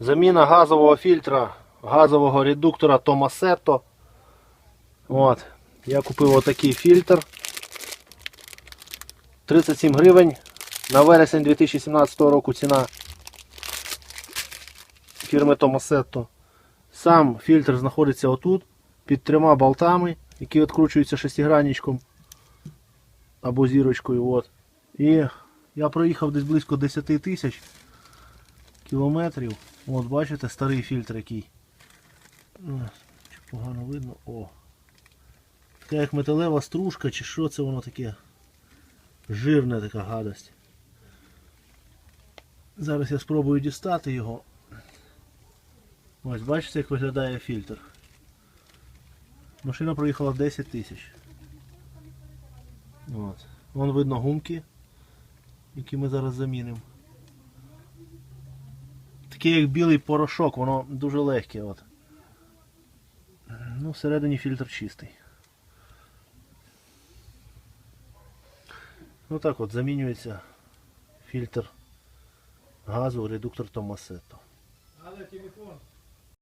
Заміна газового фільтра, газового редуктора Tomasetto. От. Я купив отакий фільтр. 37 гривень. На вересень 2017 року ціна фірми Tomasetto. Сам фільтр знаходиться отут під трьома болтами, які відкручуються шестигранничком або зірочкою. От. І я проїхав десь близько 10 тисяч кілометрів. От бачите, старий фільтр який. Ну, Чи погано видно? О. Така як металева стружка, чи що це воно таке? Жирна така гадость. Зараз я спробую дістати його. Ось бачите, як виглядає фільтр. Машина проїхала 10 тисяч. Вон видно гумки, які ми зараз замінимо. Таке як білий порошок, воно дуже легке. От. Ну, всередині фільтр чистий. Ну так от замінюється фільтр газу редуктор Томасетто. Але телефон.